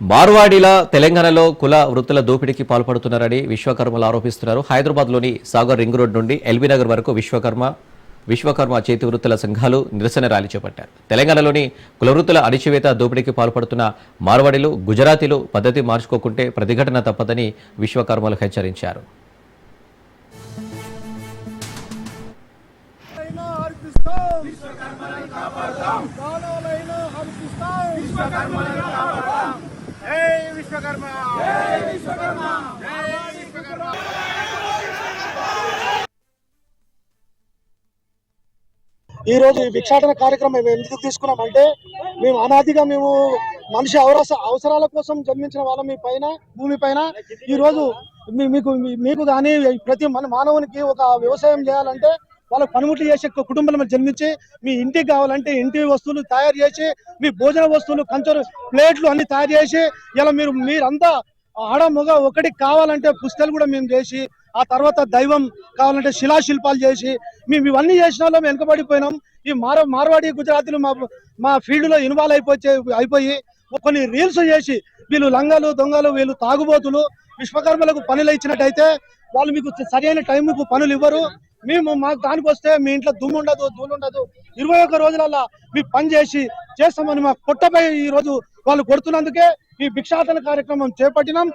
మార్వాడీల తెలంగాణలో కుల వృత్తుల దోపిడీకి పాల్పడుతున్నారని విశ్వకర్మలు ఆరోపిస్తున్నారు. హైదరాబాద్లోని సాగర్ రింగ్ రోడ్ నుండి ఎల్బీ నగర్ వరకు విశ్వకర్మ విశ్వకర్మ చేతి వృత్తుల సంఘాలు నిరసన ర్యాలీ చేపట్టారు. తెలంగాణలోని కుల వృత్తుల అణిచివేత దోపిడీకి పాల్పడుతున్న మార్వాడీలు గుజరాతీలు పద్ధతి మార్చుకోకుంటే ప్రతిఘటన తప్పదని విశ్వకర్మలు హెచ్చరించారు. అర్పిస్తాం విశ్వకర్మలను విశ్వకర్మ! విశ్వకర్మ విశ్వకర్మ ఈ రోజు ఈ భిక్షాటన కార్యక్రమం మేము ఎందుకు తీసుకున్నామంటే మేము అనాదిగా మేము మనిషి అవరాస అవసరాల కోసం జన్మించిన వాళ్ళం మీ పైన భూమి పైన. ఈ రోజు మీ- మీకు మీ- మీకు కానీ ప్రతి మన మానవునికి ఒక వ్యవసాయం చేయాలంటే వాళ్ళ పనిముట్లు చేసే ఒక కుటుంబంలో జన్మించి మీ ఇంటికి కావాలంటే ఇంటి వస్తువులు తయారు చేసి మీ భోజన వస్తువులు కంచరు ప్లేట్లు అన్ని తయారు చేసి ఇలా మీరు మీరంతా ఆడ మగ ఒకటి కావాలంటే పుస్తకాలు కూడా మేము చేసి ఆ తర్వాత దైవం కావాలంటే శిలాశిల్పాలు చేసి మేము ఇవన్నీ చేసిన వాళ్ళం వెనుకబడిపోయినాం. ఈ మార మార్వాడి గుజరాతీలు మా మా ఫీల్డ్లో ఇన్వాల్వ్ అయిపోయి అయిపోయి కొన్ని రీల్స్ చేసి వీళ్ళు లంగాలు దొంగలు వీళ్ళు తాగుబోతులు విశ్వకర్మలకు పనులు ఇచ్చినట్టయితే వాళ్ళు మీకు సరైన టైంకు పనులు ఇవ్వరు. మేము మాకు దానికి వస్తే మీ ఇంట్లో దుమ్ము ఉండదు ధూళి ఉండదు. ఇరవై ఒక్క రోజులల్లా మీ పని చేసి చేస్తామని మా పొట్టపై ఈ రోజు వాళ్ళు కొడుతున్నందుకే ఈ భిక్షాటన కార్యక్రమం చేపట్టినాం.